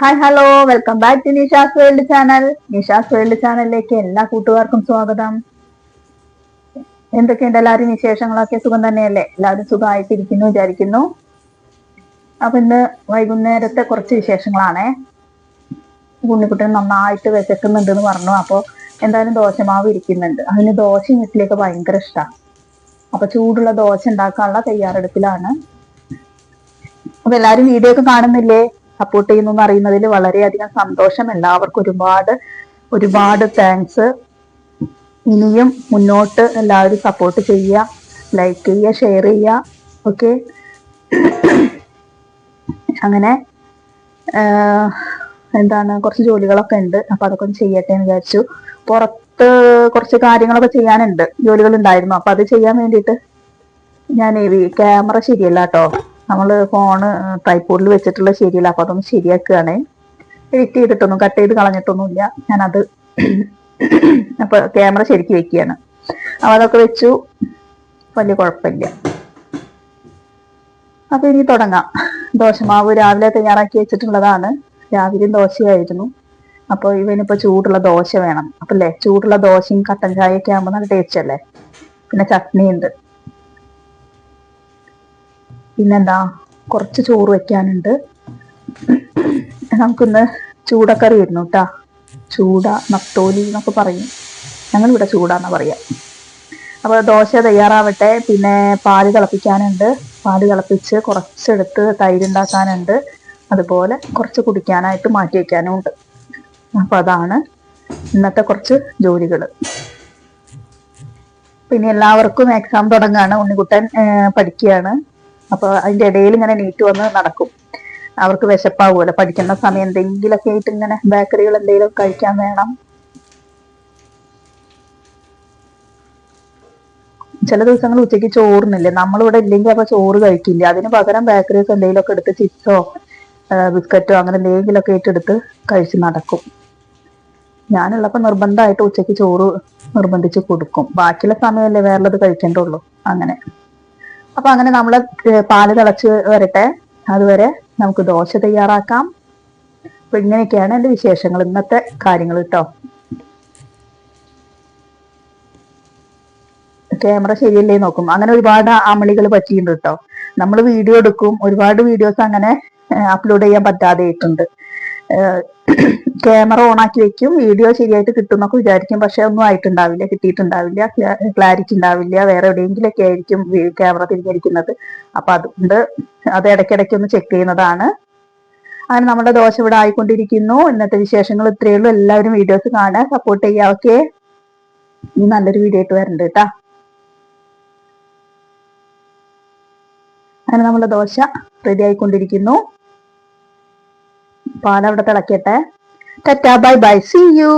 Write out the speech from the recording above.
Hi hello welcome back to Nisha's world channel Nisha's world ചാനലിലേക്ക് എല്ലാ കൂട്ടുകാർക്കും സ്വാഗതം. എന്തൊക്കെയുണ്ട് എല്ലാവരും വിശേഷങ്ങളൊക്കെ? സുഖം തന്നെയല്ലേ? എല്ലാവരും സുഖമായിട്ടിരിക്കുന്നു വിചാരിക്കുന്നു. അപ്പൊ ഇന്ന് വൈകുന്നേരത്തെ കുറച്ച് വിശേഷങ്ങളാണേ. ഉണ്ണിക്കുട്ടൻ നന്നായിട്ട് വിശക്കുന്നുണ്ട് എന്ന് പറഞ്ഞു. അപ്പോൾ എന്തായാലും ദോശമാവ് ഇരിക്കുന്നുണ്ട്. അതിന് ദോശയും വീട്ടിലേക്ക് ഭയങ്കര ഇഷ്ടമാണ് അപ്പൊ ചൂടുള്ള ദോശ ഉണ്ടാക്കാനുള്ള തയ്യാറെടുപ്പിലാണ്. അപ്പൊ എല്ലാരും വീഡിയോ ഒക്കെ കാണുന്നില്ലേ? സപ്പോർട്ട് ചെയ്യുന്നു എന്ന് അറിയുന്നതിൽ വളരെയധികം സന്തോഷം. എല്ലാവർക്കും ഒരുപാട് ഒരുപാട് താങ്ക്സ് ഇനിയും മുന്നോട്ട് എല്ലാവരും സപ്പോർട്ട് ചെയ്യുക ലൈക്ക് ചെയ്യുക ഷെയർ ചെയ്യുക. ഓക്കെ അങ്ങനെ എന്താണ് കുറച്ച് ജോലികളൊക്കെ ഉണ്ട്. അപ്പൊ അതൊക്കെ ചെയ്യട്ടെ എന്ന് വിചാരിച്ചു. പുറത്ത് കുറച്ച് കാര്യങ്ങളൊക്കെ ചെയ്യാനുണ്ട്. ജോലികൾ ഉണ്ടായിരുന്നു അപ്പൊ അത് ചെയ്യാൻ വേണ്ടിയിട്ട് ഞാൻ ക്യാമറ ശരിയല്ല കേട്ടോ. നമ്മൾ ഫോണ് ട്രൈപ്പോഡിൽ വെച്ചിട്ടുള്ള ശരിയല്ല. അപ്പൊ അതൊന്ന് ശരിയാക്കുകയാണ്. എഡിറ്റ് ചെയ്തിട്ടൊന്നും കട്ട് ചെയ്ത് കളഞ്ഞിട്ടൊന്നുമില്ല. ഞാനത് അപ്പൊ ക്യാമറ ശരിക്ക് വെക്കുകയാണ്. അപ്പൊ അതൊക്കെ വെച്ചു. വലിയ കുഴപ്പമില്ല. അപ്പൊ ഇനി തുടങ്ങാം. ദോശമാവ് രാവിലെ തയ്യാറാക്കി വെച്ചിട്ടുള്ളതാണ്. രാവിലെയും ദോശയായിരുന്നു. അപ്പോൾ ഇവനിപ്പോ ചൂടുള്ള ദോശ വേണം. അപ്പല്ലേ? ചൂടുള്ള ദോശയും കട്ടൻ ചായയൊക്കെ ആകുമ്പോൾ നല്ല ടേസ്റ്റ് അല്ലേ? പിന്നെ ചട്നി ഉണ്ട് പിന്നെന്താ കുറച്ച് ചോറ് വെക്കാനുണ്ട്. നമുക്കിന്ന് ചൂടക്കറി വരുന്നു കേട്ടാ ചൂട നത്തോലി എന്നൊക്കെ പറയും. ഞങ്ങൾ ഇവിടെ ചൂടാന്നാ പറയാ. അപ്പോൾ ദോശ തയ്യാറാവട്ടെ പിന്നെ പാൽ തിളപ്പിക്കാനുണ്ട്. പാൽ തിളപ്പിച്ച് കുറച്ചെടുത്ത് തൈര് ഉണ്ടാക്കാനുണ്ട്. അതുപോലെ കുറച്ച് കുടിക്കാനായിട്ട് മാറ്റി വെക്കാനും ഉണ്ട് അപ്പൊ അതാണ് ഇന്നത്തെ കുറച്ച് ജോലികൾ പിന്നെ എല്ലാവർക്കും എക്സാം തുടങ്ങാണ്. ഉണ്ണിക്കുട്ടൻ പഠിക്കുകയാണ്. അപ്പൊ അതിന്റെ ഇടയിൽ ഇങ്ങനെ നീറ്റ് വന്ന് നടക്കും. അവർക്ക് വിശപ്പാവുമല്ലോ പഠിക്കുന്ന സമയം എന്തെങ്കിലുമൊക്കെ ആയിട്ട് ഇങ്ങനെ ബേക്കറികൾ എന്തെങ്കിലും കഴിക്കാൻ വേണം. ചില ദിവസങ്ങൾ ഉച്ചയ്ക്ക് ചോറിനില്ലേ? നമ്മളിവിടെ ഇല്ലെങ്കിൽ അപ്പൊ ചോറ് കഴിക്കില്ല. അതിന് പകരം ബേക്കറീസ് എന്തെങ്കിലുമൊക്കെ എടുത്ത് ചിപ്സോ ബിസ്ക്കറ്റോ അങ്ങനെ എന്തെങ്കിലുമൊക്കെ ആയിട്ട് എടുത്ത് കഴിച്ച് നടക്കും. ഞാനുള്ളപ്പോ നിർബന്ധമായിട്ട് ഉച്ചയ്ക്ക് ചോറ് നിർബന്ധിച്ച് കൊടുക്കും. ബാക്കിയുള്ള സമയമല്ലേ വേറുള്ളത് കഴിക്കേണ്ടുള്ളൂ. അങ്ങനെ. അപ്പൊ അങ്ങനെ നമ്മൾ പാൽ തിളച്ച് വരട്ടെ. അതുവരെ നമുക്ക് ദോശ തയ്യാറാക്കാം. അപ്പൊ ഇങ്ങനെയൊക്കെയാണ് എന്റെ വിശേഷങ്ങൾ. ഇന്നത്തെ കാര്യങ്ങൾ കേട്ടോ. ക്യാമറ ശരിയല്ലേ നോക്കും അങ്ങനെ ഒരുപാട് അമളികൾ പറ്റിയിട്ടുണ്ട് കേട്ടോ. നമ്മൾ വീഡിയോ എടുക്കും. ഒരുപാട് വീഡിയോസ് അങ്ങനെ അപ്ലോഡ് ചെയ്യാൻ പറ്റാതെ ആയിട്ടുണ്ട് ക്യാമറ ഓൺ ആക്കി വെക്കും. വീഡിയോ ശരിയായിട്ട് കിട്ടും എന്നൊക്കെ വിചാരിക്കും. പക്ഷെ ഒന്നും ആയിട്ടുണ്ടാവില്ല. കിട്ടിയിട്ടുണ്ടാവില്ല. ക്ലാരിറ്റി ഉണ്ടാവില്ല. വേറെ എവിടെയെങ്കിലൊക്കെ ആയിരിക്കും ക്യാമറ തിരിഞ്ഞിരിക്കുന്നത്. അപ്പൊ അതുകൊണ്ട് അത് ഇടയ്ക്കിടയ്ക്ക് ഒന്ന് ചെക്ക് ചെയ്യുന്നതാണ്. അങ്ങനെ നമ്മുടെ ദോശ ഇവിടെ ആയിക്കൊണ്ടിരിക്കുന്നു. ഇന്നത്തെ വിശേഷങ്ങൾ ഇത്രയേ ഉള്ളൂ. എല്ലാവരും വീഡിയോസ് കാണുക സപ്പോർട്ട് ചെയ്യുക ഓക്കെ ഇനി നല്ലൊരു വീഡിയോ ആയിട്ട് വരണ്ട് കേട്ടാ. അങ്ങനെ നമ്മുടെ ദോശ റെഡി ആയിക്കൊണ്ടിരിക്കുന്നു. പാലവിടെ തിളക്കട്ടെ tata bye bye. See you